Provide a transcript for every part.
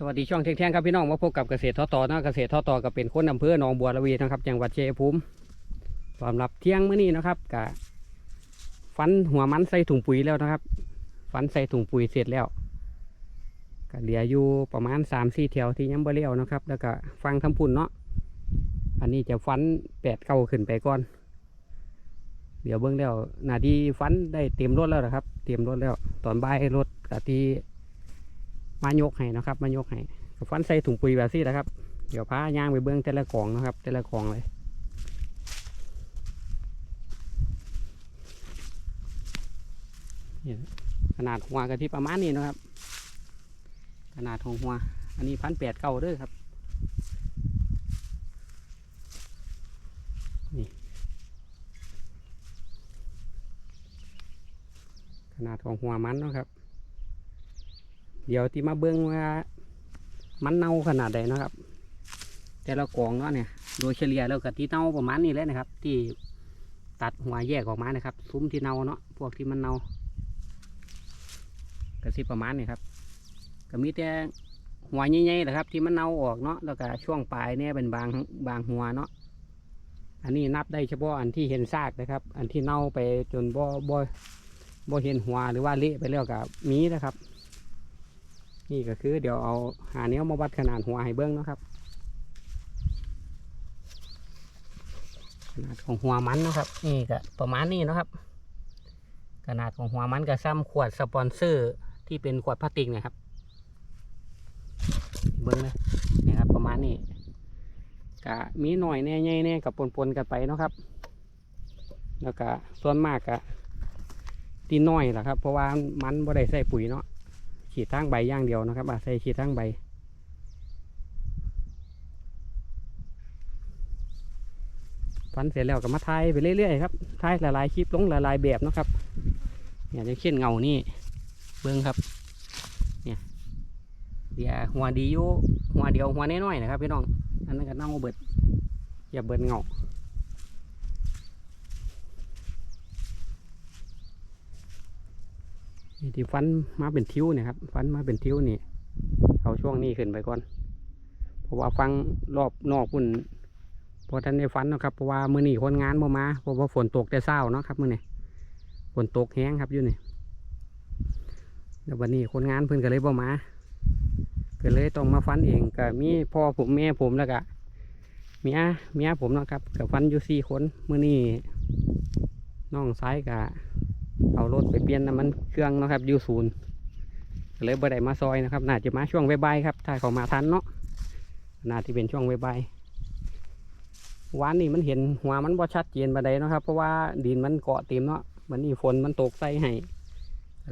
สวัสดีช่วงเที่ยงครับพี่น้องมาพบกับเกษตรทอต่อนะเกษตรทอต่อก็เป็นคนอำเภอหนองบัวระวีนะครับจังหวัดเชัยภูมิสำหรับเที่ยงเมื้อนี้นะครับกะฟันหัวมันใส่ถุงปุ๋ยแล้วนะครับ ฟันใส่ถุงปุ๋ยเสร็จแล้วก็เหลืออยู่ประมาณ3ามสี่แถวที่ยังบ่เลี้ยวนะครับ แล้วก็ฟังทำพุ่นเนาะอันนี้จะฟันแปดเก้าขึ้นไปก่อน เดี๋ยวเบื้องแล้วนาทีฟันได้เตรียมรถแล้วนะครับ เตรียมรถแล้ว ตอนบ่ายรถกะที่ มายกให้นะครับ มายกให้ก็ฟันใส่ถุงปุ๋ยแบบนี้นะครับ เดี๋ยวพาย่างไปเบื้องแต่ละกล่องนะครับ แต่ละกล่องเลยขนาดหัวกะที่ประมาณนี้นะครับ ขนาดของหัว อันนี้พันแปดเก้าด้อครับนี่ขนาดของหัวมันนะครับ เดี๋ยวที่มาเบิ้งว่ามันเน่าขนาดใดนะครับ แต่ละกองเนาะเนี่ย โดยเฉลี่ยแล้วกับที่เน่าประมาณนี้แหละนะครับ ที่ตัดหัวแยกออกมานะครับ ซุ้มที่เน่าเนาะพวกที่มันเน่าก็สิประมาณนี้ครับก็มีแต่หัวใหญ่ๆแหละครับ ที่มันเน่าออกเนาะแล้วก็ช่วงปลายเนี่ยเป็นบางบางหัวเนาะอันนี้นับได้เฉพาะอันที่เห็นซากนะครับ อันที่เน่าไปจนบ่บ่บ่เห็นหัวหรือว่าเละไปแล้วกับมีนะครับ นี่ก็คือเดี๋ยวเอาหาเนี้ยมาวัดขนาดหัวให้เบิ้งนะครับ ขนาดของหัวมันนะครับ นี่ก็ประมาณนี้นะครับ ขนาดของหัวมันก็ซ้ำขวดสปอนเซอร์ที่เป็นขวดพลาสติกนะครับ เบิ้งเลยนี่ครับประมาณนี้ก็มีหน่อยแน่ใหญ่แน่กับปนๆกันไปนะครับ แล้วก็ส่วนมากก็ตีน้อยแหละครับ เพราะว่ามันบ่ได้ใส่ปุ๋ยเนาะ ขีดทั้งใบอย่างเดียวนะครับอาใส่ขีดทั้งใบ ฟันเสร็จแล้วก็มาทายไปเรื่อยๆครับทายหลายๆคลิปลงหลายๆแบบนะครับเนี่ยจะเช่นเงานี่เบิ้งครับ เนี่ยเดี๋ยวหัวดีอยู่หัวเดียวหัวน้อยๆนะครับพี่น้องอันนั้นก็เน่าเบิดอย่าเบิดเงา นี่ที่ฟันมาเป็นทิ้วเนี่ยครับฟันมาเป็นทิ้วนี่เอาช่วงนี้ขึ้นไปก่อนเพราะว่าฟังรอบนอกพุ่นพอท่านได้ฟันนะครับเพราะว่ามือหนีคนงานบ่มาเพราะว่าฝนตกแต่เศร้าเนาะครับมือนี่ฝนตกแห้งครับอยู่นี่แล้ววันนี้คนงานเพิ่นก็เลยบ่มาก็เลยต้องมาฟันเองก็มีพ่อผมแม่ผมแล้วก็เมียเมียผมเนาะครับกับฟันอยู่สี่คนมือนี่น้องซ้ายกับ เอารถไปเปลี่ยนน้ำมันเครื่องนะครับยูศูนย์เลยบ่ได้มาซอยนะครับ น่าจะมาช่วงใบ่ายๆครับ ถ้าเขามาทันเนาะ น่าจะเป็นช่วงใบ่ายๆวานนี้มันเห็นหัวมันบ่ชัดเจนบันไดเนาะครับ เพราะว่าดินมันเกาะเต็มเนาะ มันนี่ฝนมันตกใส่ให้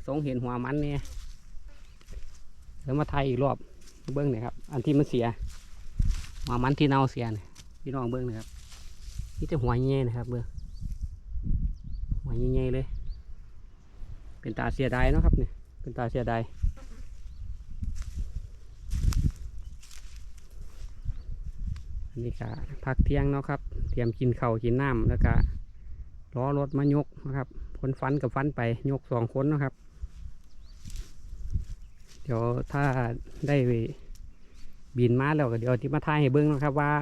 สงเห็นหัวมันเนี่ยแล้วมาไทยอีกรอบเบิ้องหน่อยครับ อันที่มันเสียหัวมันที่เน่าเสียเนี่ยพี่น้องเบิ้องหนะครับ นี่จะหัวใหญ่นะครับเบิ้องหัวใหญ่ๆเลย เป็นตาเสียดายเนาะครับเนี่ยเป็นตาเสียดายอันนี้ก็พักเที่ยงเนาะครับ เตรียมกินเข้ากินน้ำแล้วก็ล้อรถมายกนะครับคนฟันกับฟันไปยกสองคนนะครับ เดี๋ยวถ้าได้บินมาแล้วก็เดี๋ยวที่มาทายให้เบิ้งนะครับว่า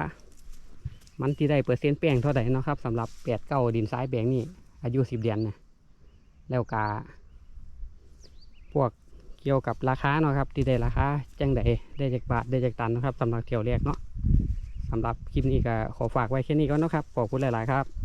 มันที่ได้เปอร์เซ็นต์แป้งเท่าไหร่เนาะครับสำหรับแปดเก้าดินซ้ายแปลงนี่อายุสิบเดือนนะแล้วกา พวกเกี่ยวกับราคาเนาะครับที่ได้ราคาจังไดได้จากบาทได้จากตันนะครับสำหรับเที่ยวแรกเนาะสำหรับคลิปนี้ก็ขอฝากไว้แค่นี้ก่อนเนาะครับขอบคุณหลาย ๆ ครับ